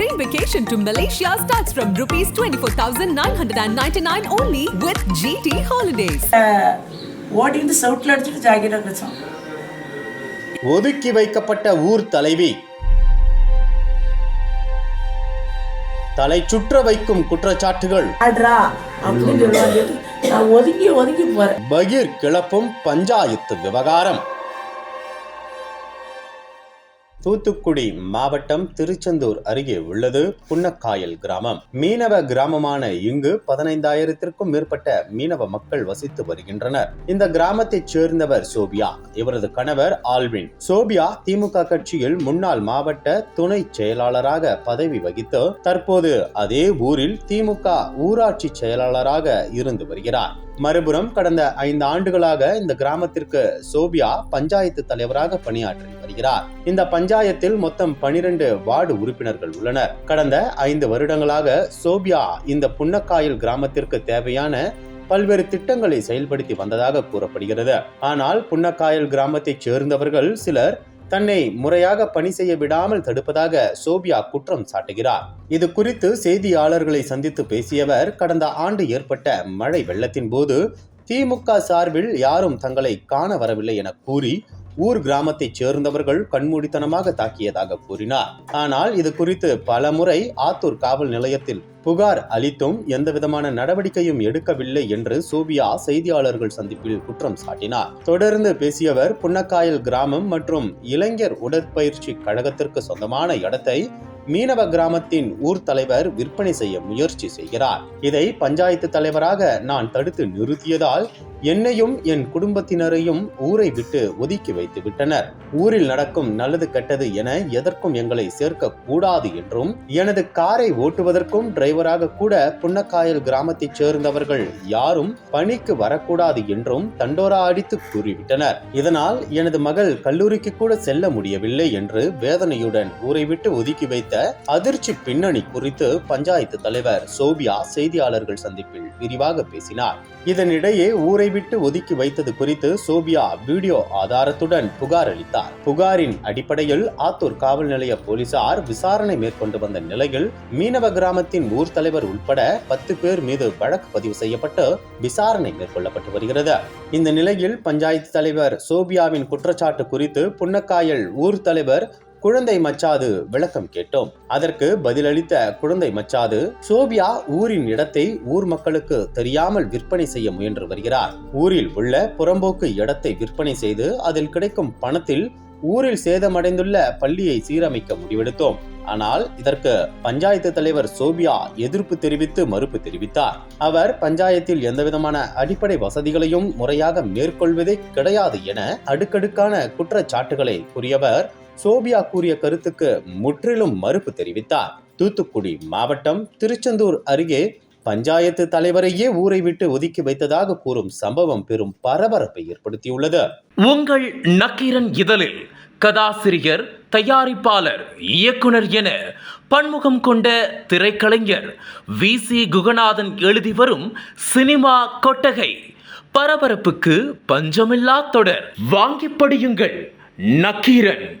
train vacation to Malaysia starts from rupees 24,999 only with GT Holidays. சவுட்டில் அடிச்சுட்டு வச்சோம் ஒதுக்கி வைக்கப்பட்ட ஊர் தலைவி. தலை சுற்ற வைக்கும் குற்றச்சாட்டுகள். ஒதுங்கி ஒதுங்கி போகிறேன் பகீர் கிளப்பும் பஞ்சாயத்து விவகாரம். தூத்துக்குடி மாவட்டம் திருச்செந்தூர் அருகே உள்ளது புன்னக்காயல் கிராமம். மீனவ கிராமமான இங்கு பதினைந்தாயிரத்திற்கும் மேற்பட்ட மீனவ மக்கள் வசித்து வருகின்றனர். இந்த கிராமத்தைச் சேர்ந்தவர் சோபியா. இவரது கணவர் ஆல்வின். சோபியா திமுக கட்சியில் முன்னாள் மாவட்ட துணை செயலாளராக பதவி வகித்து தற்போது அதே ஊரில் திமுக ஊராட்சி செயலாளராக இருந்து வருகிறார். மறுபுறம் கடந்த ஐந்து ஆண்டுகளாக இந்த கிராமத்திற்கு சோபியா பஞ்சாயத்து தலைவராக பணியாற்றி வருகிறார். இந்த பஞ்சாயத்தில் மொத்தம் பனிரெண்டு வார்டு உறுப்பினர்கள் உள்ளனர். கடந்த ஐந்து வருடங்களாக சோபியா இந்த புன்னக்காயல் கிராமத்திற்கு தேவையான பல்வேறு திட்டங்களை செயல்படுத்தி வந்ததாக கூறப்படுகிறது. ஆனால் புன்னக்காயல் கிராமத்தைச் சேர்ந்தவர்கள் சிலர் தன்னை முறையாக பணி செய்ய விடாமல் தடுப்பதாக சோபியா குற்றம் சாட்டுகிறார். இது குறித்து செய்தியாளர்களை சந்தித்து பேசியவர் கடந்த ஆண்டு ஏற்பட்ட மழை வெள்ளத்தின் போது திமுக சார்பில் யாரும் தங்களை காண வரவில்லை என கூறி ஊர் கிராமத்தைச் சேர்ந்தவர்கள் கண்மூடித்தனமாக தாக்கியதாக கூறினார். ஆனால் இது குறித்து பலமுறை ஆத்தூர் காவல் நிலையத்தில் புகார் அளித்தும் எந்தவிதமான நடவடிக்கையும் எடுக்கவில்லை என்று சூபியா செய்தியாளர்கள் சந்திப்பில் குற்றம் சாட்டினார். தொடர்ந்து பேசியவர் புன்னக்காயல் கிராமம் மற்றும் இளைஞர் உடற்பயிற்சி கழகத்திற்கு சொந்தமான இடத்தை மீனவ கிராமத்தின் ஊர் தலைவர் விற்பனை செய்ய முயற்சி செய்கிறார். இதை பஞ்சாயத்து தலைவராக நான் தடுத்து நிறுத்தியதால் என்னையும் என் குடும்பத்தினரையும் ஊரை விட்டு ஒதுக்கி வைத்து விட்டனர். ஊரில் நடக்கும் நல்லது கெட்டது என எதற்கும் எங்களை சேர்க்க கூடாது என்றும் எனது காரை ஓட்டுவதற்கும் டிரைவராக கூட புன்னக்காயல் கிராமத்தைச் சேர்ந்தவர்கள் யாரும் பணிக்கு வரக்கூடாது என்றும் தண்டோரா அடித்து கூறிவிட்டனர். இதனால் எனது மகள் கல்லூரிக்கு கூட செல்ல முடியவில்லை என்று வேதனையுடன் ஊரை விட்டு ஒதுக்கி வைத்த அதிர்ச்சி பின்னணி குறித்து பஞ்சாயத்து தலைவர் சோபியா செய்தியாளர்கள் சந்திப்பில் விரிவாக பேசினார். இதனிடையே ஊரை விட்டு ஒதுக்கி வைத்தது குறித்து சோபியா வீடியோ ஆதாரத்துடன் புகார் அளித்தார். புகாரின் அடிப்படையில் ஆத்தூர் காவல் நிலைய போலீசார் விசாரணை மேற்கொண்டு வந்த நிலையில் மீனவ கிராமத்தின் ஊர் தலைவர் உட்பட பத்து பேர் மீது வழக்கு பதிவு செய்யப்பட்டு விசாரணை மேற்கொள்ளப்பட்டு வருகிறது. இந்த நிலையில் பஞ்சாயத்து தலைவர் சோபியாவின் குற்றச்சாட்டு குறித்து புன்னக்காயல் ஊர் தலைவர் குழந்தை மச்சாது விளக்கம் கேட்டோம். அதற்கு பதிலளித்த குழந்தை மச்சாது சோபியா ஊரின் இடத்தை ஊர் மக்களுக்கு தெரியாமல் விற்பனை செய்ய முயன்று வருகிறார். ஊரில் உள்ள புறம்போக்கு இடத்தை விற்பனை செய்து அதில் கிடைக்கும் பணத்தில் ஊரில் சேதமடைந்துள்ள பள்ளியை சீரமைக்க முடிவெடுத்தோம். ஆனால் இதற்கு பஞ்சாயத்து தலைவர் சோபியா எதிர்ப்பு தெரிவித்து மறுப்பு தெரிவித்தார். அவர் பஞ்சாயத்தில் எந்தவிதமான அடிப்படை வசதிகளையும் முறையாக மேற்கொள்வதே கிடையாது என அடுக்கடுக்கான குற்றச்சாட்டுகளை கூறியவர் சோபியா கூறிய கருத்துக்கு முற்றிலும் மறுப்பு தெரிவித்தார். தூத்துக்குடி மாவட்டம் திருச்செந்தூர் அருகே பஞ்சாயத்து தலைவரையே ஊரை விட்டு ஒதுக்கி வைத்ததாக கூறும் சம்பவம் பெரும் பரபரப்பை ஏற்படுத்தியுள்ளது. உங்கள் நக்கீரன் இதழில் கதாசிரியர் தயாரிப்பாளர் இயக்குனர் என பன்முகம் கொண்ட திரைக்கலைஞர் வி. சி. குகநாதன் எழுதி வரும் சினிமா கொட்டகை பரபரப்புக்கு பஞ்சமில்லா தொடர். வாங்கி படியுங்கள் நக்கீரன்.